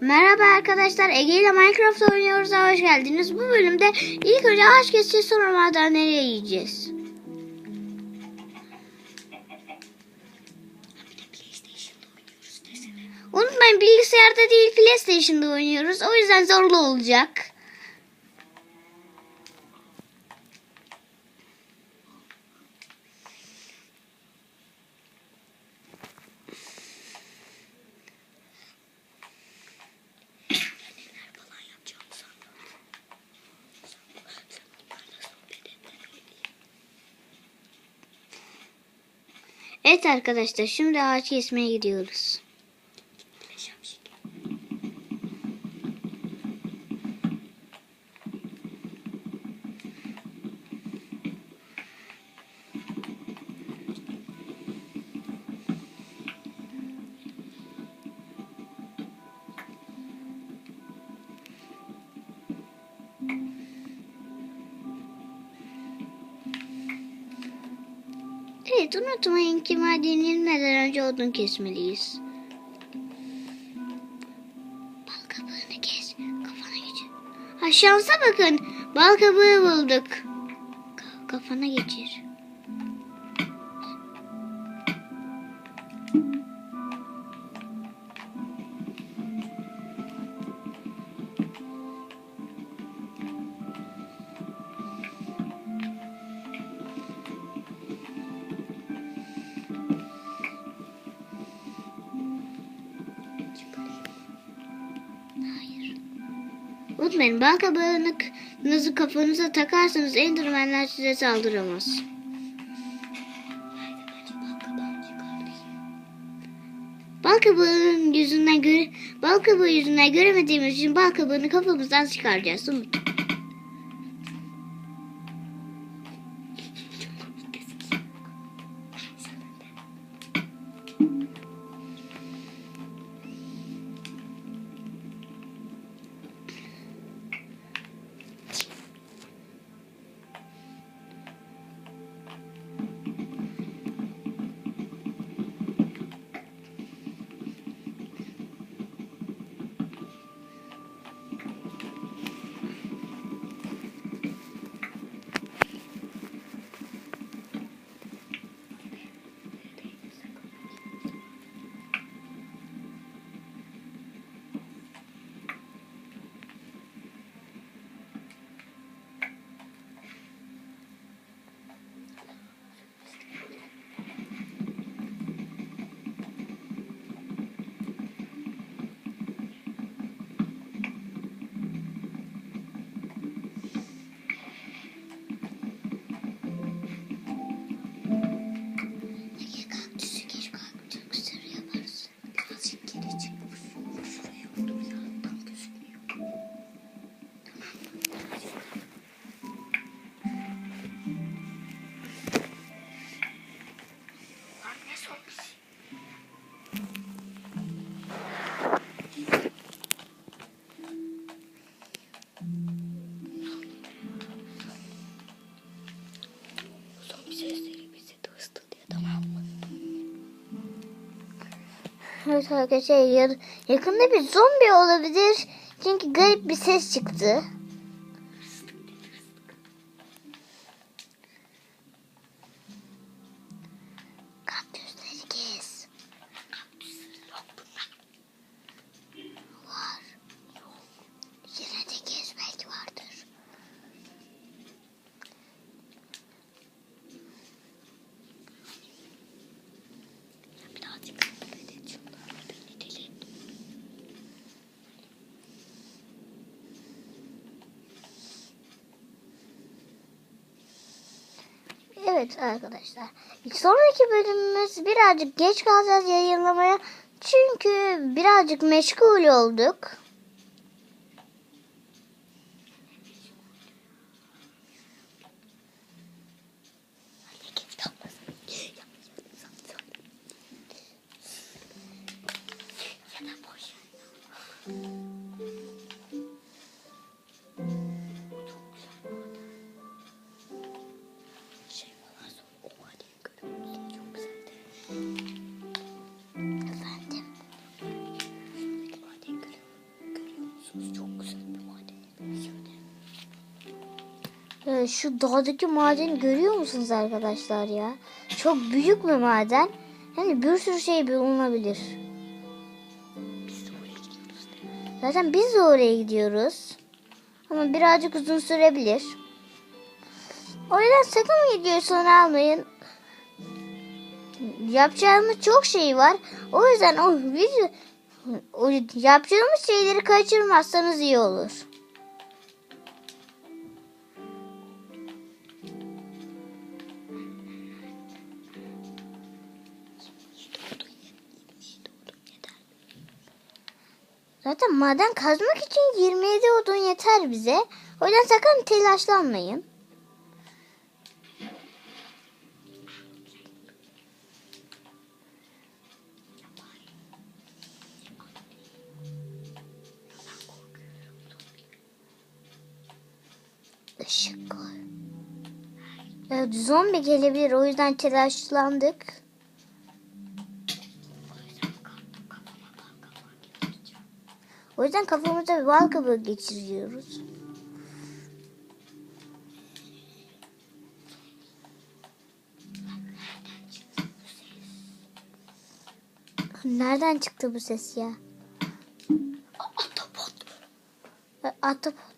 Merhaba arkadaşlar, Ege ile Minecraft oynuyoruz. Hoş geldiniz. Bu bölümde ilk önce ağaç keseceğiz sonra madenleri yiyeceğiz. Unutmayın bilgisayarda değil PlayStation'da oynuyoruz. O yüzden zorlu olacak. Evet arkadaşlar şimdi ağaç kesmeye gidiyoruz. Evet unutmayın ki maden inmeden önce odun kesmeliyiz. Bal kabağını kes. Kafana geçir. Ha şansa bakın. Bal kabağı bulduk. Ka- kafana geçir. Unutmayın bal kabağınızı kafanıza takarsanız endermenler size saldıramaz. Bal kabağının yüzünden göre bal yüzünden göremediğimiz için bal kafamızdan çıkaracağız. Unut. Evet arkadaşlar ya- yakında bir zombi olabilir. Çünkü garip bir ses çıktı. Evet arkadaşlar. Sonraki bölümümüz birazcık geç kalacağız yayınlamaya. Çünkü birazcık meşgul olduk. Şu dağdaki madeni görüyor musunuz arkadaşlar ya? Çok büyük bir maden. Yani bir sürü şey bulunabilir. Zaten biz de oraya gidiyoruz. Ama birazcık uzun sürebilir. O yüzden sakın videoyu sona almayın. Yapacağımız çok şey var. O yüzden o video yapacağımız şeyleri kaçırmazsanız iyi olur. Zaten maden kazmak için 27 odun yeter bize. O yüzden sakın telaşlanmayın. Işık var. Evet, zombi gelebilir. O yüzden telaşlandık. Yüzden kafamıza bir bal kabuğu geçiriyoruz. Nereden çıktı bu ses ya? Atapot. Atapot.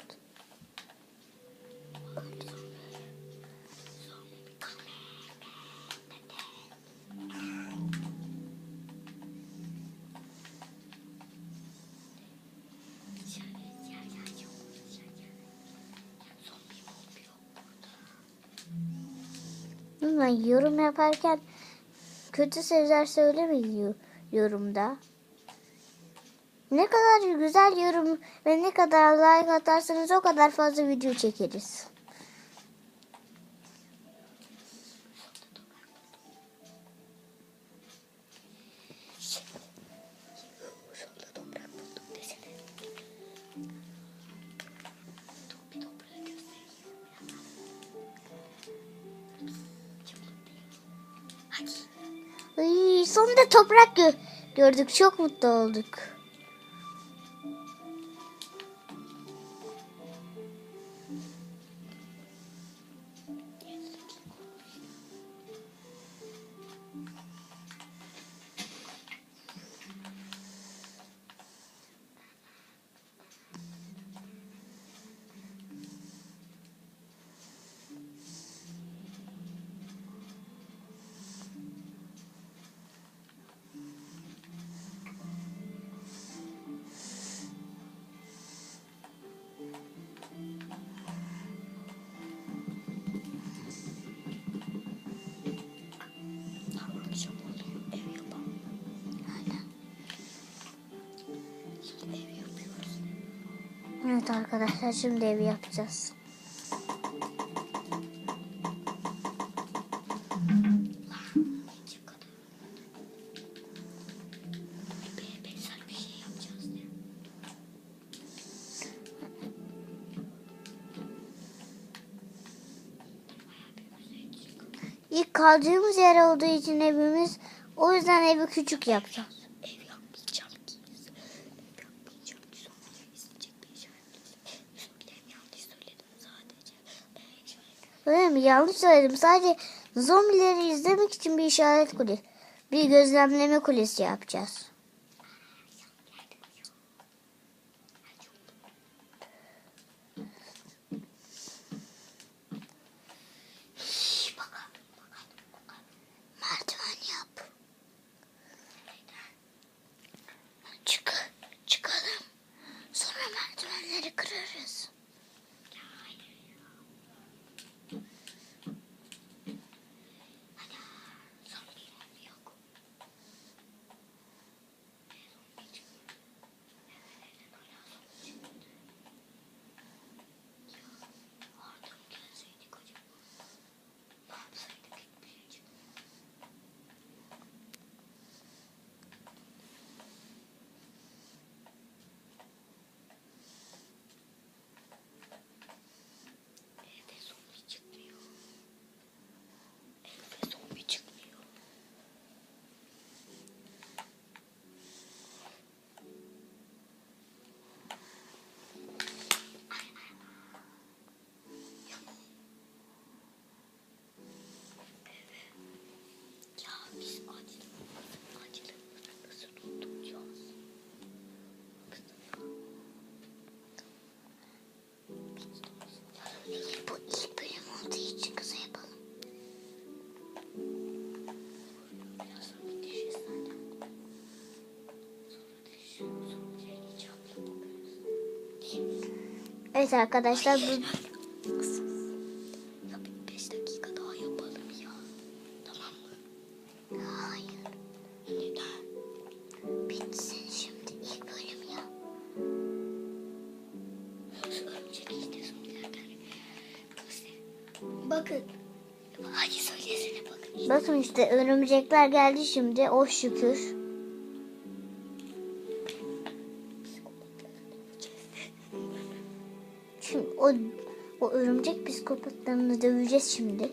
Lütfen yorum yaparken kötü sözler söylemeyin yorumda. Ne kadar güzel yorum ve ne kadar like atarsanız o kadar fazla video çekeriz. Toprak gö- gördük. Çok mutlu olduk. Evet arkadaşlar şimdi evi yapacağız. İlk kaldığımız yer olduğu için evimiz o yüzden evi küçük yapacağız. Ev yapmayacağım ki. Ev yapmayacağım ki. Sonra isteyecek bir işaret. Söyleyeyim yanlış söyledim sadece. Ee, şöyle. Öyle mi? Yanlış söyledim. Sadece zombileri izlemek için bir işaret kulesi. Bir gözlemleme kulesi yapacağız. Evet arkadaşlar bu Ya bir beş dakika daha yapalım ya. Tamam mı? Hayır. Neden? Bitsin şimdi ilk bölüm ya. Örümcek işte söylerken. Bakın. Hadi söylesene bakın. bakın işte örümcekler geldi şimdi. O şükür. O o örümcek psikopatlarını döveceğiz şimdi.